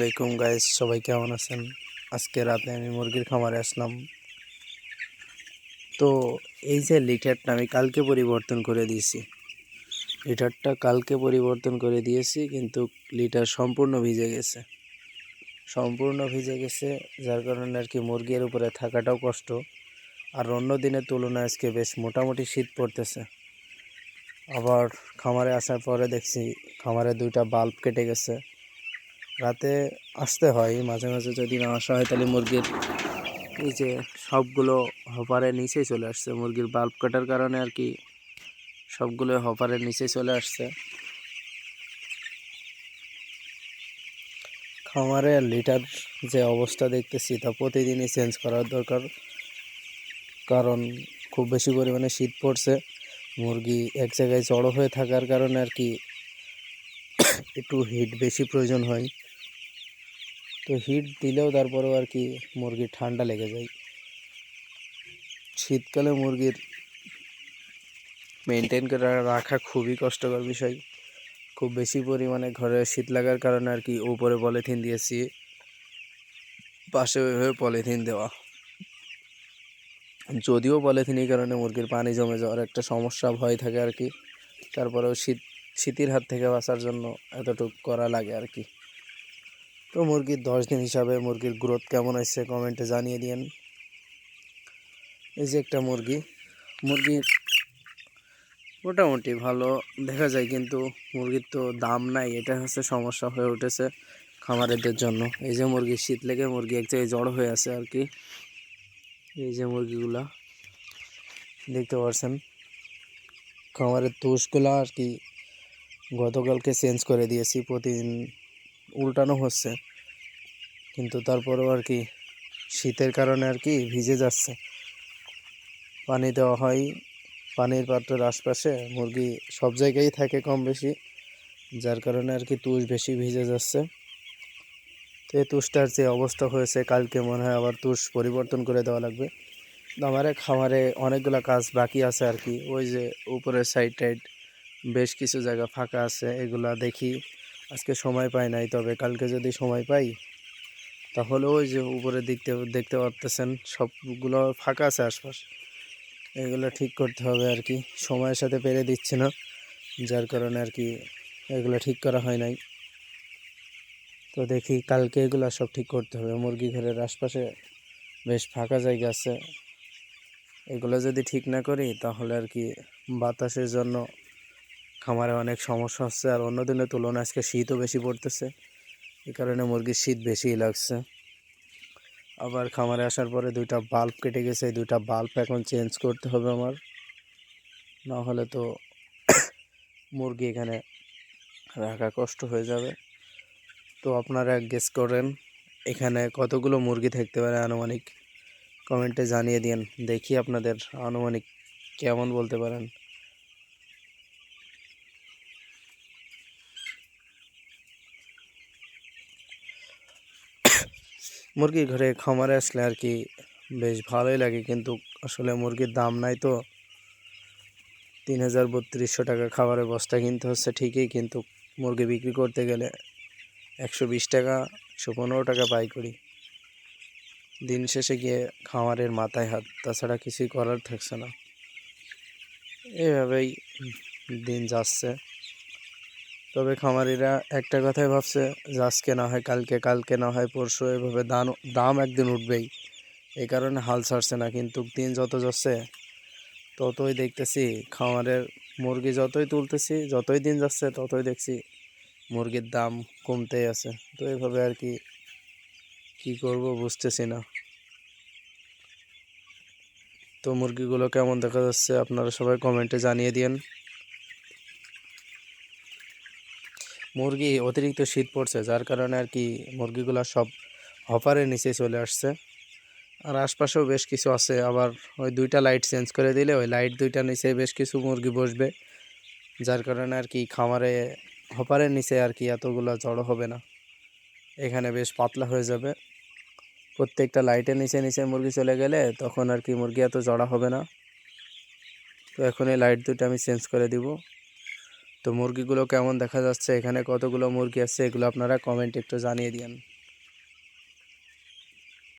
আলাইকুম গাইস সবাই কেমন আছেন? আজকে রাতে আমি মুরগির খামারে আসলাম। তো এই যে লিটারটা আমি কালকে পরিবর্তন করে দিয়েছি। লিটারটা কালকে পরিবর্তন করে দিয়েছি, কিন্তু লিটার সম্পূর্ণ ভিজে গেছে। সম্পূর্ণ ভিজে গেছে, যার কারণে আর কি মুরগির উপরে থাকাটাও কষ্ট। আর অন্য দিনের তুলনায় আজকে বেশ মোটামুটি শীত পড়তেছে। আবার খামারে আসার পরে দেখছি খামারে দুইটা বাল্ব কেটে গেছে। রাতে আসতে হয়, মাঝে মাঝে যদি না আসা হয় তাহলে মুরগির এই যে সবগুলো হপারের নিচেই চলে আসছে। মুরগির বাল্ব কাটার কারণে আর কি সবগুলো হপারের নিচে চলে আসছে। খামারে লিটার যে অবস্থা দেখতেছি তা প্রতিদিনই চেঞ্জ করার দরকার। কারণ খুব বেশি পরিমাণে শীত পড়ছে। মুরগি এক জায়গায় জড়ো হয়ে থাকার কারণে আর কি একটু হিট বেশি প্রয়োজন হয়। তো হিট দিলেও তারপরেও আর কি মুরগির ঠান্ডা লেগে যায়। শীতকালে মুরগির মেনটেন করে রাখা খুবই কষ্টকর বিষয়। খুব বেশি পরিমাণে ঘরে শীত লাগার কারণে আর কি উপরে পলিথিন দিয়েছি, পাশে ওইভাবে পলিথিন দেওয়া। যদিও পলিথিন এই কারণে মুরগির পানি জমে যাওয়ার একটা সমস্যা, ভয় থাকে আর কি। তারপরেও শীত, শীতের হাত থেকে বাঁচার জন্য এতটুকু করা লাগে আর কি। তো মুরগির দশ দিন হিসাবে মুরগির গ্রোথ কেমন আসছে কমেন্টে জানিয়ে দিন এই যে একটা মুরগি, মুরগির মোটামুটি ভালো, দেখা যায় কিন্তু মুরগির তো দাম নাই, এটা হচ্ছে সমস্যা হয়ে উঠেছে খামারেদের জন্য। এই যে মুরগি শীত লেগে মুরগি এক জায়গায় জড়ো হয়ে আছে আর কি। এই যে মুরগিগুলা, দেখতে পাচ্ছেন খামারের তুষগুলা আর কি গতকালকে চেঞ্জ করে দিয়েছি প্রতিদিন। উল্টানো হচ্ছে। কিন্তু তারপরেও আর কি শীতের কারণে আর কি ভিজে যাচ্ছে। পানি দেওয়া হয়, পানির পাত্রের আশপাশে, মুরগি সব জায়গায় থাকে কম বেশি যার কারণে আর কি তুষ বেশি ভিজে যাচ্ছে। তো এই তুষটার যে অবস্থা হয়েছে, কালকে মনে হয় আবার তুষ পরিবর্তন করে দেওয়া লাগবে। আমার খামারে অনেকগুলো কাজ বাকি আছে আর কি। ওই যে উপরের সাইড টাইড বেশ কিছু জায়গা ফাঁকা আছে, এগুলা দেখি আজকে সময় পাই নাই, তবে কালকে যদি সময় পাই, তাহলে ওই যে উপরে দেখতে দেখতে পারতেছেন, সবগুলো ফাঁকা আছে আশপাশ। এগুলো ঠিক করতে হবে আর কি, সময়ের সাথে পেরে দিচ্ছে না, যার কারণে আর কি এগুলো ঠিক করা হয় নাই। তো দেখি কালকে এগুলো সব ঠিক করতে হবে, মুরগি ঘরের আশপাশে বেশ ফাঁকা জায়গা আছে। এগুলো যদি ঠিক না করি, তাহলে আর কি বাতাসের জন্য খামারে অনেক সমস্যা হচ্ছে, আর অন্য দিনের তুলনায় আজকে শীতও বেশি পড়তেছে। এই কারণে মুরগির শীত বেশিই লাগছে। আবার খামারে আসার পরে দুইটা বাল্ব কেটে গেছে, এই দুইটা বাল্ব এখন চেঞ্জ করতে হবে আমার। না হলে তো মুরগি এখানে রাখা কষ্ট হয়ে যাবে। তো আপনারা গেস করেন, এখানে কতগুলো মুরগি থাকতে পারে আনুমানিক? কমেন্টে জানিয়ে দিন, দেখি আপনাদের আনুমানিক কেমন বলতে পারেন। মুরগির ঘরে খামারে আসলে আর কি বেশ ভালোই লাগে, কিন্তু আসলে মুরগির দাম নাই তো। তিন হাজার বত্রিশশো টাকা খাবারের বস্তা কিনতে হচ্ছে ঠিকই, কিন্তু মুরগি বিক্রি করতে গেলে একশো বিশ টাকা, একশো পনেরো টাকা পাই করি। দিন শেষে গিয়ে খামারের মাথায় হাত, তাছাড়া কিছুই করার থাকছে না। এভাবেই দিন যাচ্ছে। তবে খামারিরা একটা কথাই ভাবছে যে আজকে না হয় কালকে কালকে না হয় পরশু। এভাবে দাম দাম একদিন উঠবেই। এই কারণে হাল ছাড়ছে না, কিন্তু দিন যত যাচ্ছে, ততই দেখতেছি খামারের মুরগি যতই তুলতেছি, যতই দিন যাচ্ছে, ততই দেখছি মুরগির দাম কমতেই আছে। তো এভাবে আর কি, কী করব বুঝতেছি না। তো মুরগিগুলো কেমন দেখা যাচ্ছে, আপনারা সবাই কমেন্টে জানিয়ে দিন মুরগি অতিরিক্ত শীত পড়ছে, যার কারণে আর কি মুরগিগুলো সব হপারের নিচে চলে আসছে। আর আশপাশেও বেশ কিছু আছে, আবার ওই দুইটা লাইট চেঞ্জ করে দিলে ওই লাইট দুইটা নিচে বেশ কিছু মুরগি বসবে, যার কারণে আর কি খামারে হপারের নিচে আর কি এতগুলো জড়ো হবে না। এখানে বেশ পাতলা হয়ে যাবে। প্রত্যেকটা লাইটের নিচে নিচে মুরগি চলে গেলে তখন আর কি মুরগি এত জড়া হবে না। তো এখন এই লাইট দুটো আমি চেঞ্জ করে দিব। তো মুরগিগুলো কেমন দেখা যাচ্ছে? এখানে কতগুলো মুরগি আছে? এগুলো আপনারা কমেন্ট একটু জানিয়ে দিন